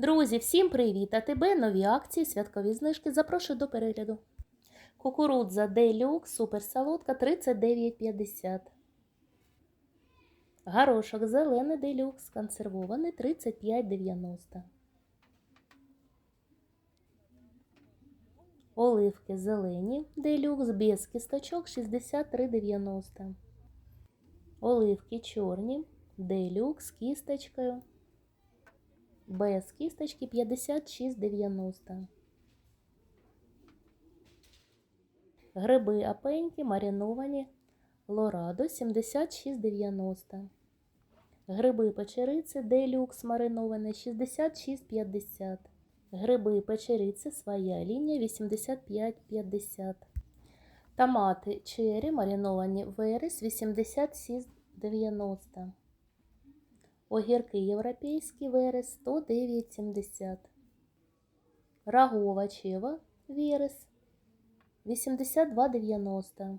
Друзі, всім привіт! А тебе нові акції, святкові знижки. Запрошую до перегляду. Кукурудза Делюкс, суперсолодка 39,50. Горошок зелений Делюкс, консервований 35,90. Оливки зелені Делюкс без кісточок 63,90. Оливки чорні Делюкс з кісточкою без кісточки 56,90. Гриби апеньки мариновані Лорадо 76,90. Гриби печериці делюкс мариновані 66,50. Гриби печериці своя лінія 85,50. Томати чері мариновані верес 86,90. Огірки європейські верес 109,70. Рагова чева верес 82,90.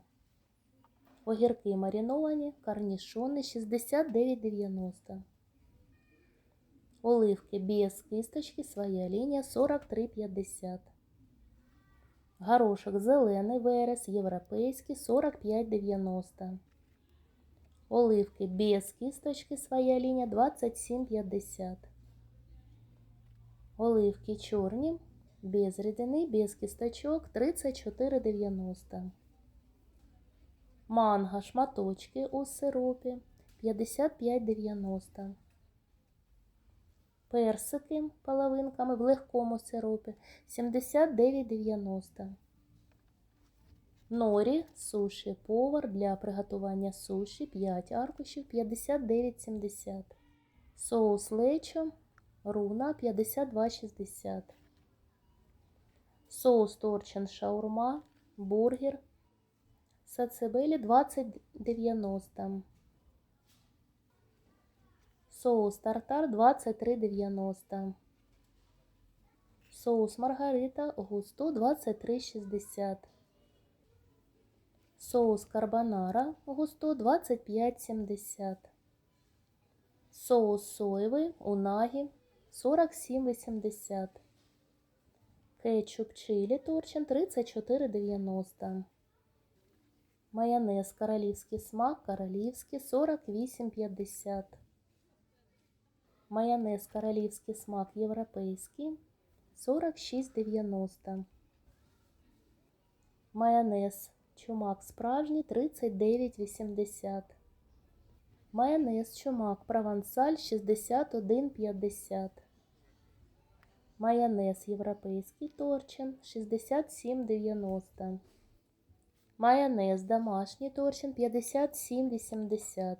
Огірки мариновані, корнішони 69,90. Оливки без кисточки, своя лінія 43,50. Горошок зелений верес, європейський 45,90. Оливки без кісточки, своя лінія 27,50. Оливки чорні, без рідини, без кісточок 34,90. Манго шматочки у сиропі 55,90. Персики половинками в легкому сиропі 79,90. Норі суші повар для приготування суші 5 аркушів 59,70. Соус лечо руна 52,60. Соус торчин шаурма бургер сацебелі 20,90. Соус тартар 23,90. Соус маргарита густо 23,60. Соус карбонара густо 25,70. Соус соєвий унагі 47,80. Кетчуп чилі торчин 34,90. Майонез королівський смак королівський 48,50. Майонез королівський смак європейський 46,90. Майонез чумак справжній 39,80. Майонез чумак провансаль 61,50. Майонез європейський торчин 67,90. Майонез домашній торчин 57,80.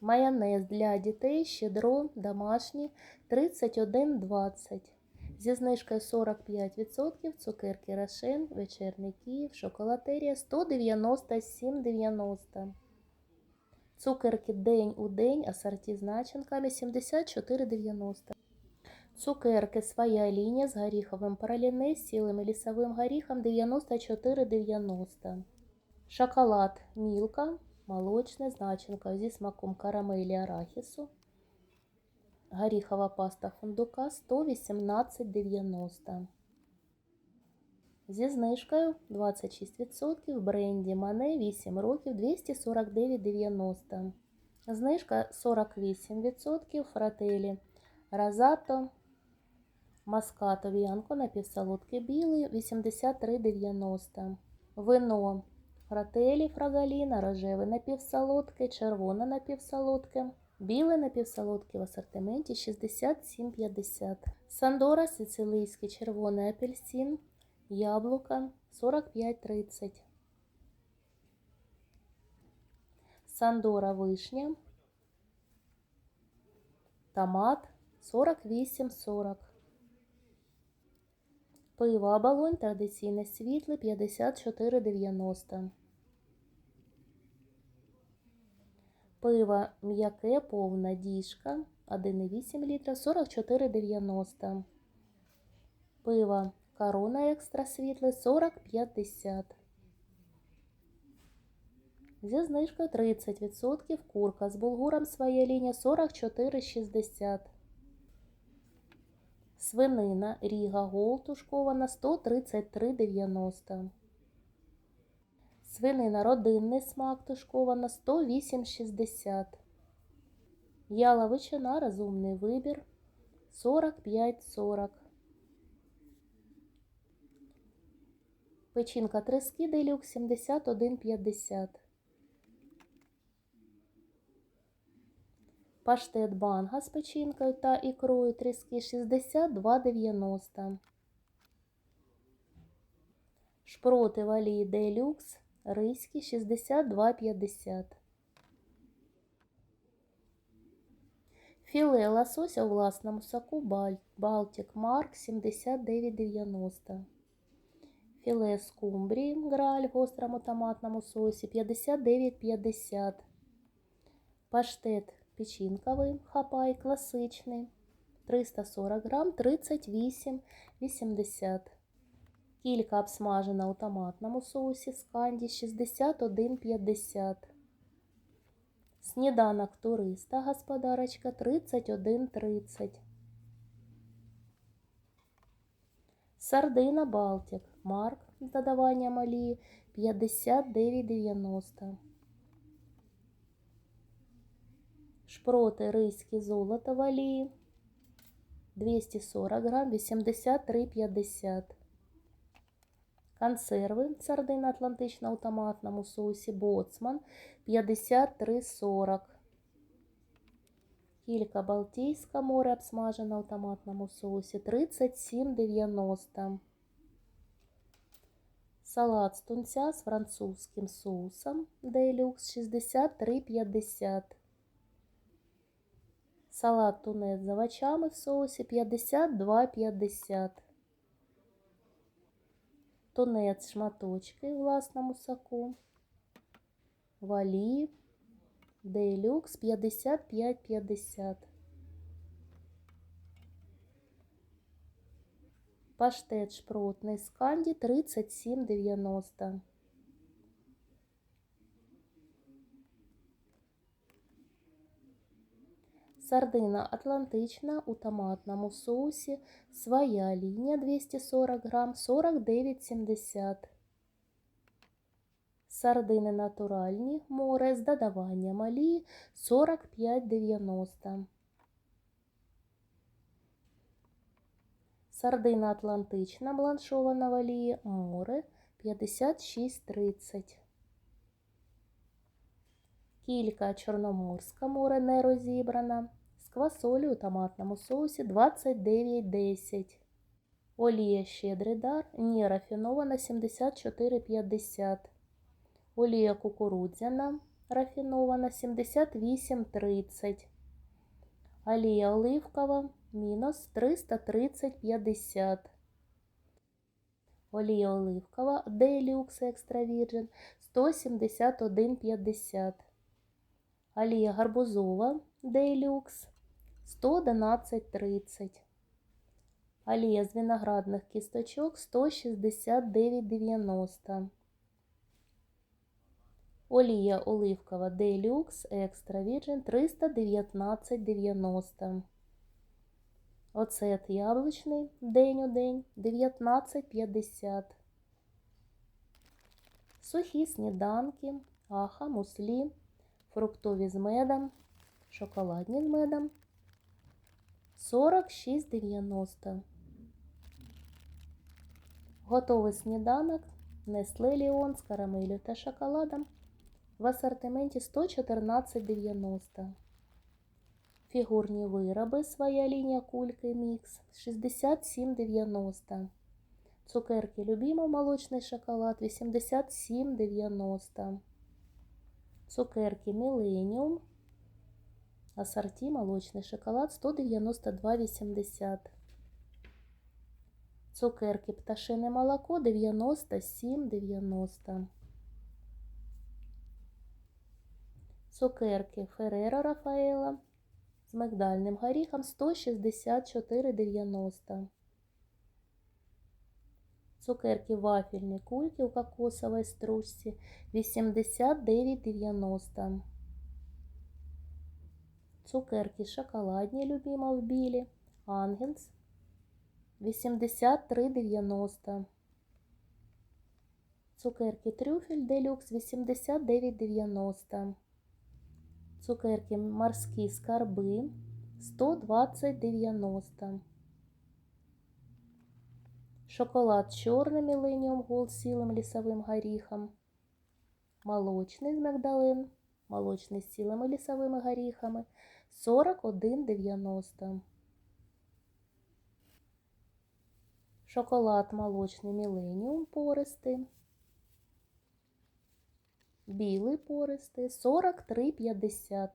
Майонез для дітей щедро домашній 31,20. Зі знижкою 45% цукерки Рошен, вечірній Київ, шоколатерія 197,90. Цукерки день у день, асорті з начинками 74,90. Цукерки своя лінія з горіховим праліне з цілим і лісовим горіхом 94,90. Шоколад Мілка, молочний з начинкою зі смаком карамелі арахісу. Горіхова паста фундука 118,90. Зі знижкою 26% в бренді Мане 8 років 249,90. Знижка 48% фрателі Розато Маскато Віанко напівсолодкий білий 83,90. Вино Фрателі Фрагаліна, рожеве напівсолодке, червоне напівсолодке. Біле напівсолодке в асортименті 67,50. Сандора сицилійський червоний апельсин. Яблука 45,30. Сандора вишня. Томат 48,40. Пиво оболонь традиційне світле 54,90. Пиво м'яке повна діжка 1,8 літра 44,90. Пиво корона екстра світле 40,50. Зі знижкою 30% курка з булгуром своя лінія 44,60. Свинина Ріга Гол тушкована 133,90. Свинина родинний смак тушкована 108,60. Яловичина розумний вибір 45,40. Печінка трески делюкс 71,50. Паштет банга з печінкою та ікрою тріски 62,90. Шпроти валії делюкс риські 62,50. Філе лосося у власному соку Балтик Марк 79,90. Філе скумбрії граль в гострому томатному соусі 59,50. Паштет печінковий хапай класичний 340 грам 38,80. Кілька обсмажена у томатному соусі сканді 61,50. Сніданок туриста господарочка 31,30. Сардина Балтик Марк з додаванням олії 59,90. Шпроти ризькі золото в олії 240 грам 83,50. Консерви сардина атлантична у томатному соусі Боцман 53,40. Кілька Балтійська море обсмажена у томатному соусі 37,90. Салат з тунця з французьким соусом Делюкс 63,50. Салат тунець з овочами в соусі 52,50. Тунець шматочки власному соку. Валі. Делюкс 55,50. Паштет шпротний сканді канді 37,90. Сардина атлантична у томатному соусі. Своя лінія 240 грам 49,70. Сардини натуральні море з додаванням олії 45,90. Сардина атлантична бланшована в олії море 56,30. Кілька чорноморська море не розібрана. З квасолі у томатному соусі 29,10. Олія щедрий дар не рафінована 74,50. Олія кукурудзяна рафінована 78,30. Олія оливкова мінус 330,50. Олія оливкова Делюкс Екстра Вірджин 171,50. Олія гарбузова Делюкс 111,30. Олія з виноградних кісточок 169,90. Олія оливкова Делюкс Екстра Вірджин 319,90. Оцет яблучний день у день 19,50. Сухі сніданки, аха, муслі, фруктові з медом, шоколадні з медом 46,90. Готовий сніданок Nestle Ліон з карамелю та шоколадом в асортименті 114,90. Фігурні вироби своя лінія кульки мікс 67,90. Цукерки любимо молочний шоколад 87,90. Цукерки Millennium. Ассорті молочний шоколад 192,80. Цукерки пташине молоко 97,90. Цукерки Ферреро Рафаела з мигдальним горіхом 164,90. Цукерки вафельні кульки у кокосовій стружці 89,90. Цукерки шоколадні, любимо в білі. Ангельс 83,90. Цукерки трюфель делюкс 89,90. Цукерки морські скарби 120,90. Шоколад чорний Millennium Gold з цілим лісовим горіхом. Молочний з мигдалин. Молочний з цілими лісовими горіхами 41,90. Шоколад молочний Millennium пористий. Білий пористий 43,50.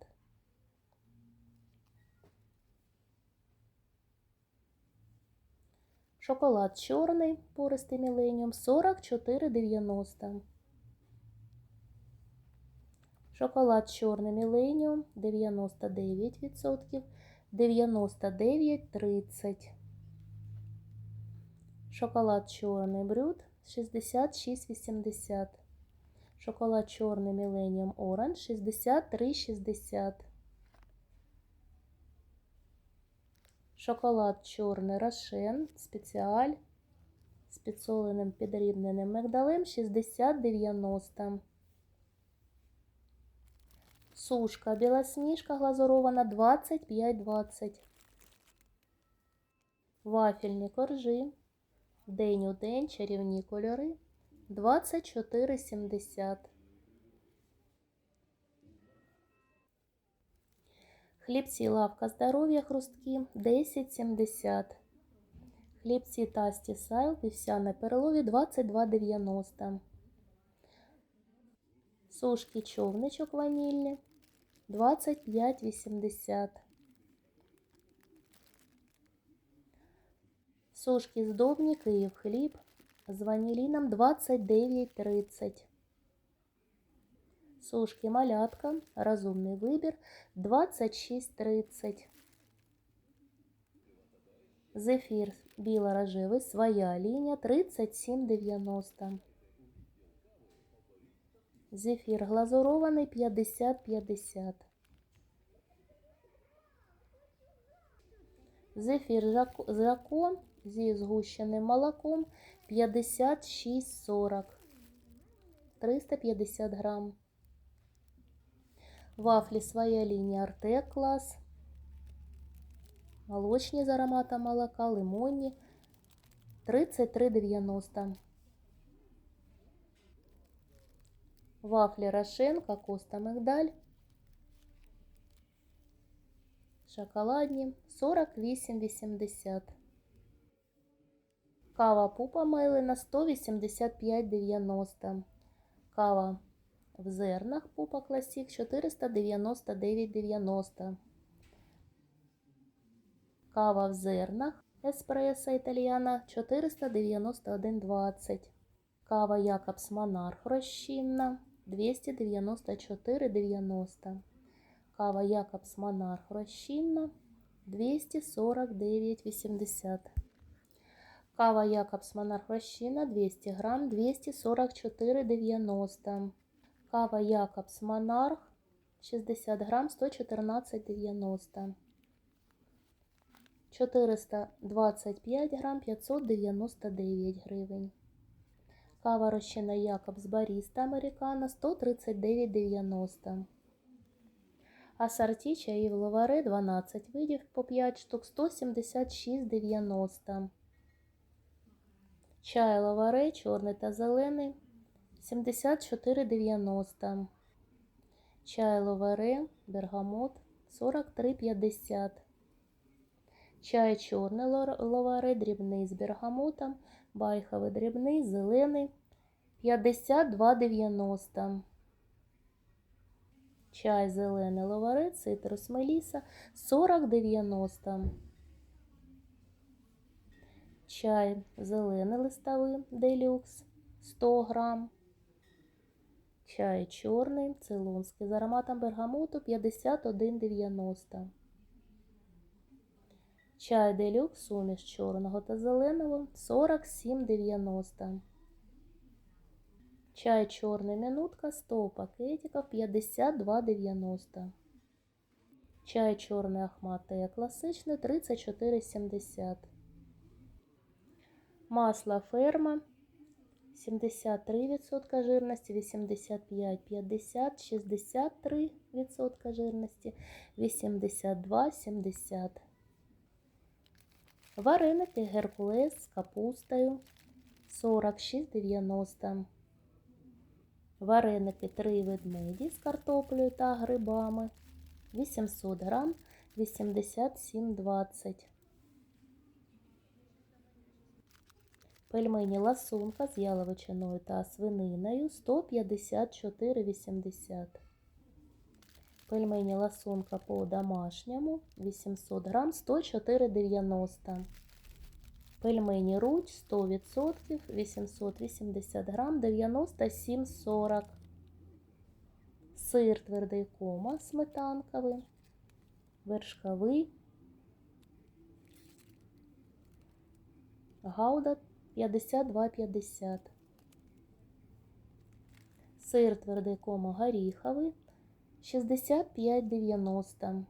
Шоколад чорний пористий Millennium 44,90. Шоколад чорний Millennium 99%, 99,30. Шоколад чорний брют 66,80. Шоколад чорний Millennium Orange 63,60. Шоколад чорний Рошен спеціаль з підсоленим підрібненим мигдалем 60,90. Сушка білосніжка глазурована 25,20. Вафельні коржі. День у день чарівні кольори 24,70. Хлібці лавка здоров'я хрусткі 10,70. Хлібці тасті сайл вівсяне перлові 22,90. Сушки човничок ванільні 25,80. Сушки здобні Київ хліб з ваніліном 29,30. Сушки малятка, розумний вибір 26,30. Зефір біло-рожевий, своя лінія 37,90. Зефір глазурований 50-50. Зефір жако зі згущеним молоком 56,40. 350 грам. Вафлі своя лінія Артек клас. Молочні з ароматом молока, лимонні 33,90. Вафлі Рошен, кокос та мигдаль. Шоколадні 48,80. Кава пупа мейлина 185,90. Кава в зернах пупа класік 499,90. Кава в зернах еспресо італіана 491,20. Кава Якобс Монарх розчинна 294,90. Кава Якобс Монарх розчинна 249,80. Кава Якобс Монарх розчинна 200 грам 244,90. Кава Якобс Монарх 60 грам 114,90. 425 грам 599 гривень. Кава розчинна Якобс Баріста Американо 139,90. Асорті чаїв ловари 12 видів по 5 штук 176,90. Чай лаваре чорний та зелений 74,90. Чай лаваре бергамот 43,50. Чай чорний лор- дрібний з бергамотом, байховий дрібний, зелений 52,90. Чай зелений лаваре, цитрус меліса 40,90. Чай зелений листовий делюкс 100 грам. Чай чорний цейлонський з ароматом бергамоту 51,90. Чай делюкс, суміш чорного та зеленого 47,90. Чай чорний минутка 100 пакетиків 52,90. Чай чорний ахмат класичний 34,70. Масло ферма 73% жирності, 85, 50, 63% жирності, 82, 70. Вареники Геркулес з капустою 46,90. Вареники три ведмеді з картоплею та грибами 800 грам 87,20. Пельмені ласунка з яловичиною та свининою 154,80. Пельмені ласунка по домашньому 800 грам 104,90. Пельмені руч 100% 880 грам 97,40. Сир твердий кома сметанковий, вершковий, гауда 52,50. Сир твердий кома горіховий 65,90.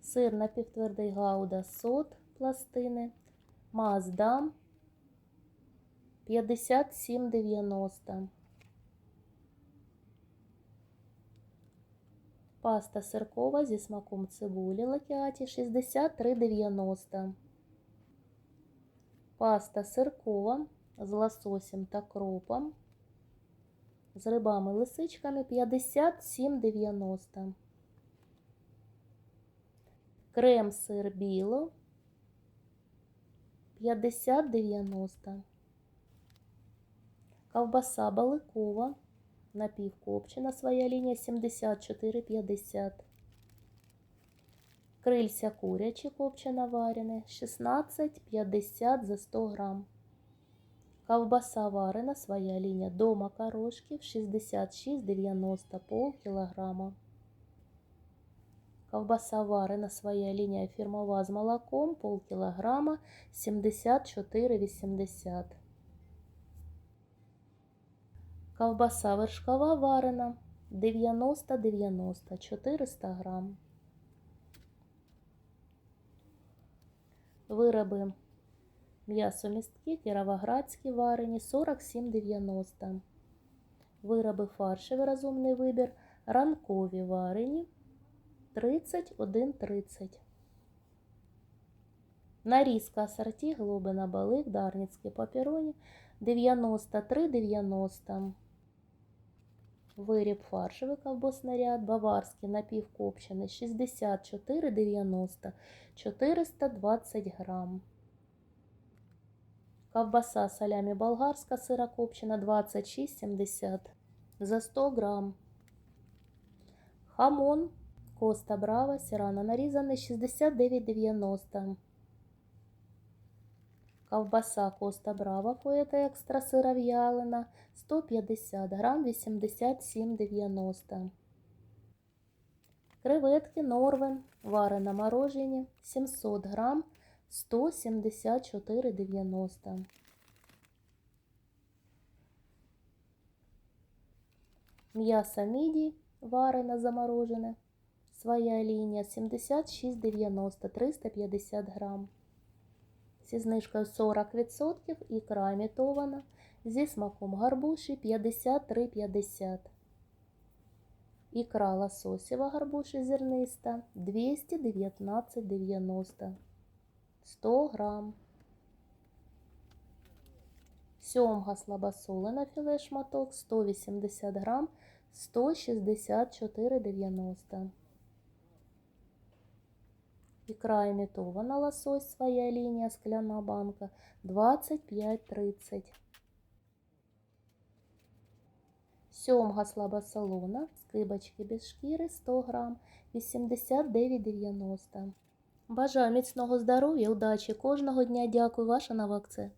Сир напівтвердий гауда сот пластини. Маздам 57,90. Паста сиркова зі смаком цибулі лакіаті 63,90. Паста сиркова з лососем та кропом. З рибами лисичками 57,90. Крем сир біло 50,90. Ковбаса баликова напівкопчена своя лінія 74,50. Крильця курячі копчена варене 16,50 за 100 грам. Ковбаса варена своя лінія до макарошків 66,90 пол кілограма. Ковбаса варена своя лінія фірмова з молоком пол кілограма 74,80. Ковбаса вершкова варена 90-90 400 грам. Вироби м'ясомістки кіровоградські варені 47,90. Вироби фаршевий розумний вибір ранкові варені 31,30. Нарізка асорті глобина балик, дарницькі папероні 93,90. Виріб фаршевий ковбасний ряд, баварський напівкопчений 64,90 420 грам. Ковбаса салямі болгарська сирокопчена 26,70 за 100 грам. Хамон Коста Браво сирано нарізаний 69,90. Ковбаса Коста Браво поета екстра сира в'ялина 150 грам 87,90. Креветки Норвен варена морожені 700 грам 174,90. М'ясо міді варене заморожене. Своя лінія 76,90 350 грам. Зі знижкою 40% ікра імітована. Зі смаком гарбуші 53,50. Ікра лососєва гарбуші зерниста 219,90. 100 грам. Сьомга слабосолена філе шматок 180 грам 164,90. Ікра імітована лосось, своя лінія, скляна банка 25,30. Сьомга слабосолона, скибочки без шкіри 100 грам 89,90. Бажаю міцного здоров'я, удачі кожного дня. Дякую, ваша Навакце.